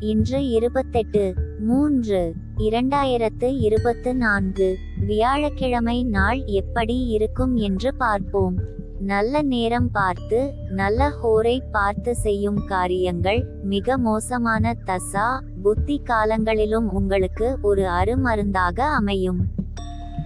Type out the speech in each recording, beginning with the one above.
இன்று இருபத்தெட்டு மூன்று இரண்டாயிரத்து இருபத்து நான்கு வியாழக்கிழமை நாள் எப்படி இருக்கும் என்று பார்ப்போம். நல்ல நேரம் பார்த்து நல்ல ஹோரை பார்த்து செய்யும் காரியங்கள் மிக மோசமான தசா புத்தி காலங்களிலும் உங்களுக்கு ஒரு அருமருந்தாக அமையும்.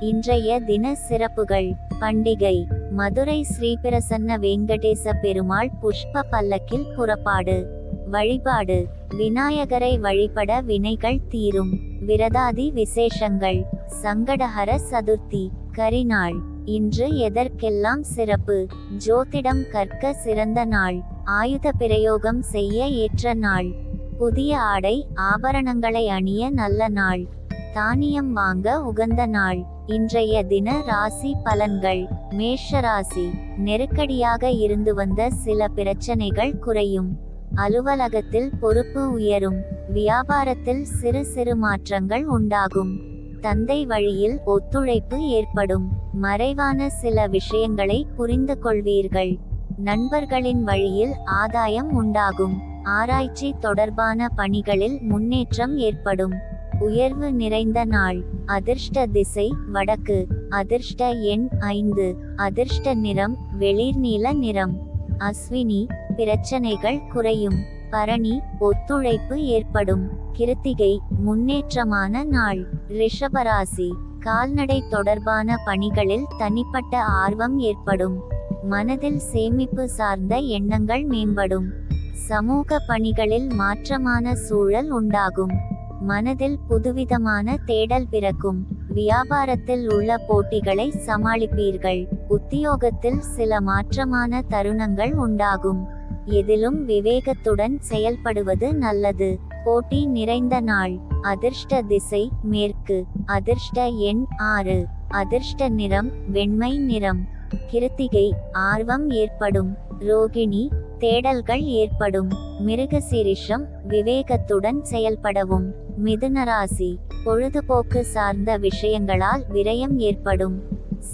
இன்றைய தின சிறப்புகள் பண்டிகை மதுரை ஸ்ரீபிரசன்ன வெங்கடேச பெருமாள் புஷ்ப பல்லக்கில் புறப்பாடு. வழிபாடு. விநாயகரை வழிபட வினைகள் தீரும். விரதாதி விசேஷங்கள். சங்கடஹர சதுர்த்தி. கரிநாள். இன்று எதற்கெல்லாம் சிறப்பு? ஜோதிடம் கற்க சிறந்த நாள். ஆயுத பிரயோகம் செய்ய ஏற்ற நாள். புதிய ஆடை ஆபரணங்களை அணிய நல்ல நாள். தானியம் வாங்க உகந்த நாள். இன்றைய தின ராசி பலன்கள். மேஷ ராசி. நெருக்கடியாக இருந்து வந்த சில பிரச்சனைகள் குறையும். அலுவலகத்தில் பொறுப்பு உயரும். வியாபாரத்தில் சிறு சிறு மாற்றங்கள் உண்டாகும். தந்தை வழியில் ஒத்துழைப்பு ஏற்படும். மறைவான சில விஷயங்களை புரிந்து கொள்வீர்கள். நண்பர்களின் வழியில் ஆதாயம் உண்டாகும். ஆராய்ச்சி தொடர்பான பணிகளில் முன்னேற்றம் ஏற்படும். உயர்வு நிறைந்த நாள். அதிர்ஷ்ட திசை வடக்கு. அதிர்ஷ்ட எண் ஐந்து. அதிர்ஷ்ட நிறம் வெளிர்நீல நிறம். அஸ்வினி பிரச்சனைகள் குறையும். பரணி ஒத்துழைப்பு ஏற்படும். கிருத்திகை முன்னேற்றமான நாள். ரிஷபராசி கால்நடை தொடர்பான பணிகளில் தனிப்பட்ட ஆர்வம் ஏற்படும். மனதில் சேமிப்பு சார்ந்த எண்ணங்கள் மேம்படும். சமூக பணிகளில் மாற்றமான சூழல் உண்டாகும். மனதில் புதுவிதமான தேடல் பிறக்கும். வியாபாரத்தில் உள்ள போட்டிகளை சமாளிப்பீர்கள். உத்தியோகத்தில் சில மாற்றமான தருணங்கள் உண்டாகும். எதிலும் விவேகத்துடன் செயல்படுவது நல்லது. போட்டி நிறைந்த நாள். அதிர்ஷ்ட திசை மேற்கு. அதிர்ஷ்ட எண் ஆறு. அதிர்ஷ்ட நிறம் வெண்மை நிறம். கிருத்திகை ஆர்வம் ஏற்படும். ரோகிணி தேடல்கள் ஏற்படும். மிருகசீரிஷம் விவேகத்துடன் செயல்படவும். மிதுனராசி. பொழுதுபோக்கு சார்ந்த விஷயங்களால் விரயம் ஏற்படும்.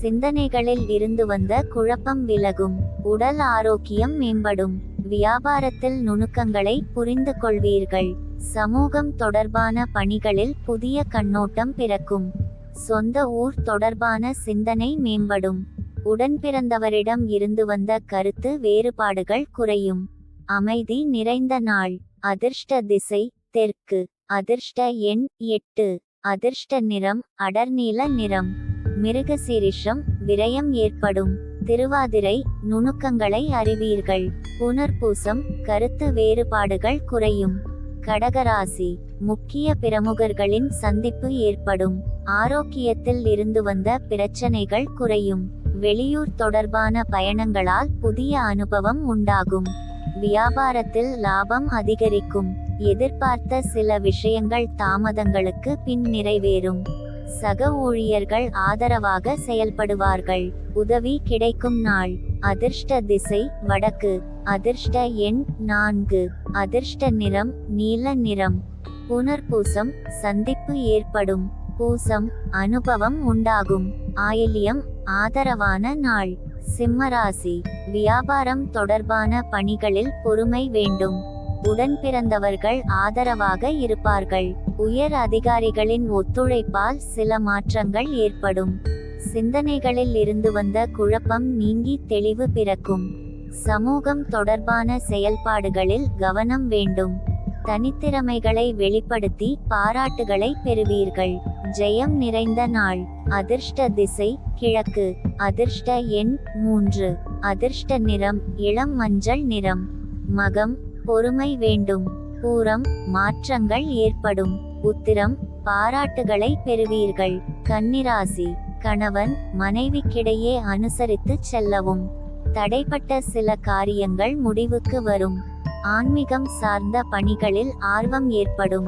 சிந்தனைகளில் இருந்து வந்த குழப்பம் விலகும். உடல் ஆரோக்கியம் மேம்படும். வியாபாரத்தில் நுணுக்கங்களை புரிந்து கொள்வீர்கள். சமூகம் தொடர்பான பணிகளில் புதிய கண்ணோட்டம் பிறக்கும். சொந்த ஊர் தொடர்பான சிந்தனை மேம்படும். உடன்பிறந்தவரிடம் இருந்து வந்த கருத்து வேறுபாடுகள் குறையும். அமைதி நிறைந்த நாள். அதிர்ஷ்ட திசை தெற்கு. அதிர்ஷ்ட எண் எட்டு. அதிர்ஷ்ட நிறம் அடர்நீல நிறம். மிருகசீரிஷம் விரயம் ஏற்படும். திருவாதிரை நுணுக்கங்களை அறிவீர்கள். புனர்பூசம் கருத்து வேறுபாடுகள் குறையும். கடகராசி முக்கிய பிரமுகர்களின் சந்திப்பு ஏற்படும். ஆரோக்கியத்தில் இருந்து வந்த பிரச்சனைகள் குறையும். வெளியூர் தொடர்பான பயணங்களால் புதிய அனுபவம் உண்டாகும். வியாபாரத்தில் லாபம் அதிகரிக்கும். எதிர்பார்த்த சில விஷயங்கள் தாமதங்களுக்கு பின் நிறைவேறும். சக ஊழியர்கள் ஆதரவாக செயல்படுவார்கள். உதவி கிடைக்கும் நாள். அதிர்ஷ்ட திசை வடக்கு. அதிர்ஷ்ட எண் நான்கு. அதிர்ஷ்ட நிறம் நீல நிறம். புனர்பூசம் சந்திப்பு ஏற்படும். பூசம் அனுபவம் உண்டாகும். ஆயில்யம் ஆதரவான நாள். சிம்மராசி. வியாபாரம் தொடர்பான பணிகளில் பொறுமை வேண்டும். உடன்பிறந்தவர்கள் ஆதரவாக இருப்பார்கள். உயர் அதிகாரிகளின் ஒத்துழைப்பால் சில மாற்றங்கள் ஏற்படும். சிந்தனைகளில் இருந்து வந்த குழப்பம் நீங்கி தெளிவு பிறக்கும். சமூகம் தொடர்பான செயல்பாடுகளில் கவனம் வேண்டும். தனித்திறமைகளை வெளிப்படுத்தி பாராட்டுகளை பெறுவீர்கள். ஜெயம் நிறைந்த நாள். அதிர்ஷ்ட திசை கிழக்கு. அதிர்ஷ்ட எண் மூன்று. அதிர்ஷ்ட நிறம் இளம் மஞ்சள் நிறம். மகம் பொறுமை வேண்டும். பூரம் மாற்றங்கள் ஏற்படும். உத்திரம் பாராட்டுகளை பெறுவீர்கள். கன்னிராசி கணவன் மனைவிக்கிடையே அனுசரித்து செல்லவும். தடைப்பட்ட சில காரியங்கள் முடிவுக்கு வரும். ஆன்மீகம் சார்ந்த பணிகளில் ஆர்வம் ஏற்படும்.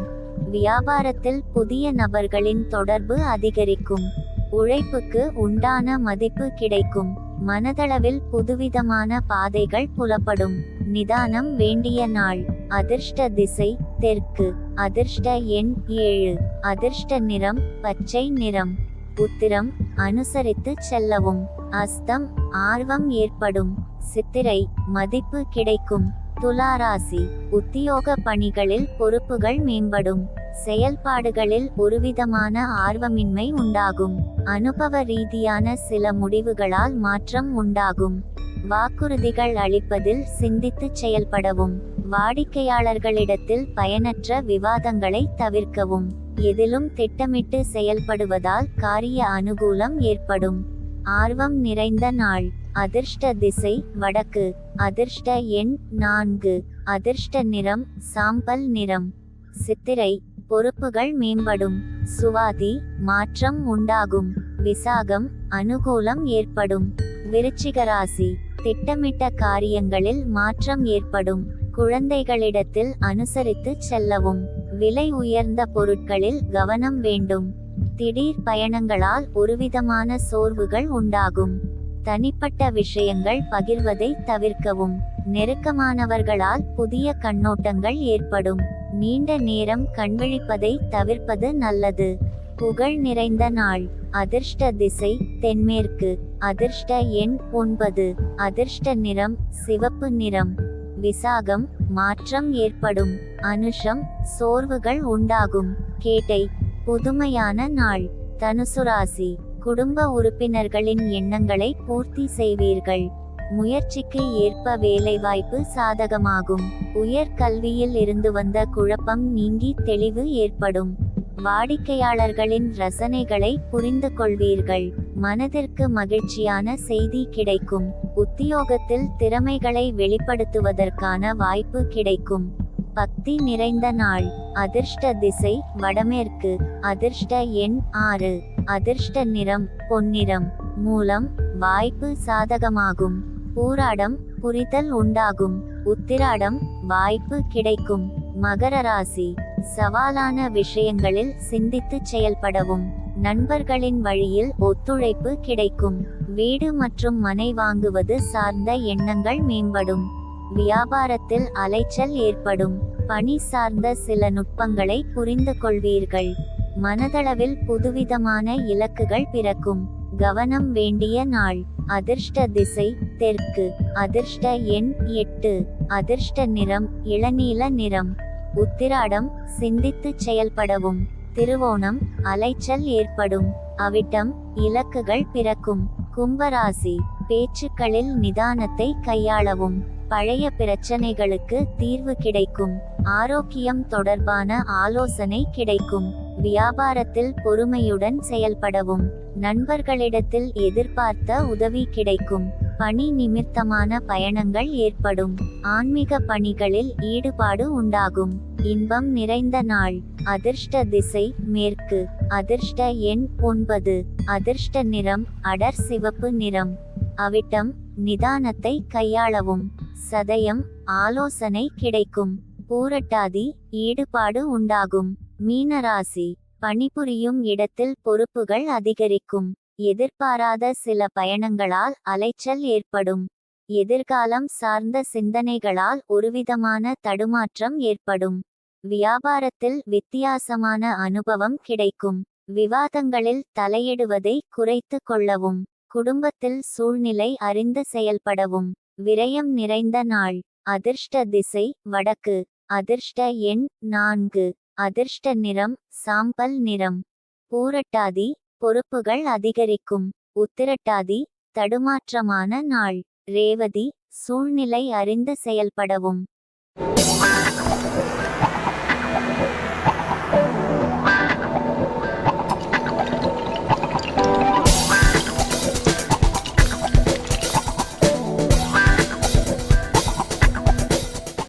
வியாபாரத்தில் புதிய நபர்களின் தொடர்பு அதிகரிக்கும். உழைப்புக்கு உண்டான மதிப்பு கிடைக்கும். மனதளவில் புதுவிதமான பாதைகள் புலப்படும். நிதானம் வேண்டிய நாள். அதிர்ஷ்ட திசை தெற்கு அதிர்ஷ்ட எண் ஏழு. அதிர்ஷ்ட நிறம் பச்சை நிறம். உத்திரம் அனுசரித்து செல்லவும். அஸ்தம் ஆர்வம் ஏற்படும். சித்திரை மதிப்பு கிடைக்கும். துளாராசி உத்தியோக பணிகளில் பொறுப்புகள் மேம்படும். செயல்பாடுகளில் ஒருவிதமான ஆர்வமின்மை உண்டாகும். அனுபவ ரீதியான சில முடிவுகளால் மாற்றம் உண்டாகும். வாக்குறுதிகள் அளிப்பதில் சிந்தித்து செயல்படவும் வாடிக்கையாளர்களிடத்தில் பயனற்ற விவாதங்களை தவிர்க்கவும் எதிலும் திட்டமிட்டு செயல்படுவதால் காரிய அனுகூலம் ஏற்படும். ஆர்வம் நிறைந்த நாள் அதிர்ஷ்ட திசை வடக்கு அதிர்ஷ்ட எண் நான்கு அதிர்ஷ்ட நிறம் சாம்பல் நிறம். சித்திரை பொறுப்புகள் மேம்படும் சுவாதி மாற்றம் உண்டாகும் விசாகம் அனுகூலம் ஏற்படும். விருச்சிகராசி திட்டமிட்ட காரியங்களில் மாற்றம் ஏற்படும். குழந்தைகளிடத்தில் அனுசரித்து செல்லவும். விலை உயர்ந்த பொருட்களில் கவனம் வேண்டும். திடீர் பயணங்களால் ஒருவிதமான சோர்வுகள் உண்டாகும். தனிப்பட்ட விஷயங்கள் பகிர்வதை தவிர்க்கவும். நெருக்கமானவர்களால் புதிய கண்ணோட்டங்கள் ஏற்படும். நீண்ட நேரம் கண்விழிப்பதை தவிர்ப்பது நல்லது. புகழ் நிறைந்த நாள். அதிர்ஷ்ட திசை தென்மேற்கு. அதிர்ஷ்ட எண் ஒன்பது. அதிர்ஷ்ட நிறம் சிவப்பு நிறம். விசாகம் மாற்றம் ஏற்படும். அனுஷம் சோர்வுகள் உண்டாகும். கேட்டை புதுமையான நாள். தனுசு ராசி குடும்ப உறுப்பினர்களின் எண்ணங்களை பூர்த்தி செய்வீர்கள். முயற்சிக்கு ஏற்ப வேலைவாய்ப்பு சாதகமாகும். உயர் கல்வியில் இருந்து வந்த குழப்பம் நீங்கி தெளிவு ஏற்படும். வாடிக்கையாளர்களின் ரசனைகளை புரிந்து கொள்வீர்கள். மனதிற்கு மகிழ்ச்சியான செய்தி கிடைக்கும். உத்தியோகத்தில் திறமைகளை வெளிப்படுத்துவதற்கான வாய்ப்பு கிடைக்கும். பக்தி நிறைந்த நாள். அதிர்ஷ்ட திசை வடமேற்கு. அதிர்ஷ்ட எண் ஆறு. அதிர்ஷ்ட நிறம் பொன்னிறம். மூலம் வாய்ப்பு சாதகமாகும். பூராடம் புரிதல் உண்டாகும். உத்திராடம் வாய்ப்பு கிடைக்கும். மகர ராசி. சவாலான விஷயங்களில் சிந்தித்து செயல்படவும். நண்பர்களின் வழியில் ஒத்துழைப்பு கிடைக்கும். வீடு மற்றும் மனை வாங்குவது சார்ந்த எண்ணங்கள் மேம்படும். வியாபாரத்தில் அலைச்சல் ஏற்படும். பணி சார்ந்த சில நுட்பங்களை புரிந்து கொள்வீர்கள். மனதளவில் புதுவிதமான இலக்குகள் பிறக்கும். கவனம் வேண்டிய நாள். அதிர்ஷ்ட திசை. தெற்கு. அதிர்ஷ்ட எண் எட்டு. அதிர்ஷ்ட நிறம். இளநீல நிறம். உத்திராடம் சிந்தித்து செயல்படவும். திருவோணம் அலைச்சல் ஏற்படும். அவிட்டம் இலக்குகள் பிறக்கும். கும்பராசி பேச்சுக்களில் நிதானத்தை கையாளவும். பழைய பிரச்சனைகளுக்கு தீர்வு கிடைக்கும். ஆரோக்கியம் தொடர்பான ஆலோசனை கிடைக்கும். வியாபாரத்தில் பொறுமையுடன் செயல்படவும். நண்பர்களிடத்தில் எதிர்பார்த்த உதவி கிடைக்கும். பணி நிமித்தமான பயணங்கள் ஏற்படும். ஆன்மீக பணிகளில் ஈடுபாடு உண்டாகும். இன்பம் நிறைந்த நாள். அதிர்ஷ்ட திசை மேற்கு. அதிர்ஷ்ட எண் ஒன்பது. அதிர்ஷ்ட நிறம் அடர் சிவப்பு நிறம். அவிட்டம் நிதானத்தை கையாளவும். சதயம் ஆலோசனை கிடைக்கும். பூரட்டாதி ஈடுபாடு உண்டாகும். மீனராசி. பணிபுரியும் இடத்தில் பொறுப்புகள் அதிகரிக்கும். எதிர்பாராத சில பயணங்களால் அலைச்சல் ஏற்படும். எதிர்காலம் சார்ந்த சிந்தனைகளால் ஒருவிதமான தடுமாற்றம் ஏற்படும். வியாபாரத்தில் வித்தியாசமான அனுபவம் கிடைக்கும். விவாதங்களில் தலையிடுவதை குறைத்து கொள்ளவும் குடும்பத்தில் சூழ்நிலை அறிந்து செயல்படவும். விரயம் நிறைந்த நாள். அதிர்ஷ்ட திசை வடக்கு. அதிர்ஷ்ட எண் நான்கு. அதிர்ஷ்ட நிறம் சாம்பல் நிறம். பூரட்டாதி பொறுப்புகள் அதிகரிக்கும். உத்திரட்டாதி தடுமாற்றமான நாள். ரேவதி சூழ்நிலை அறிந்து செயல்படவும்.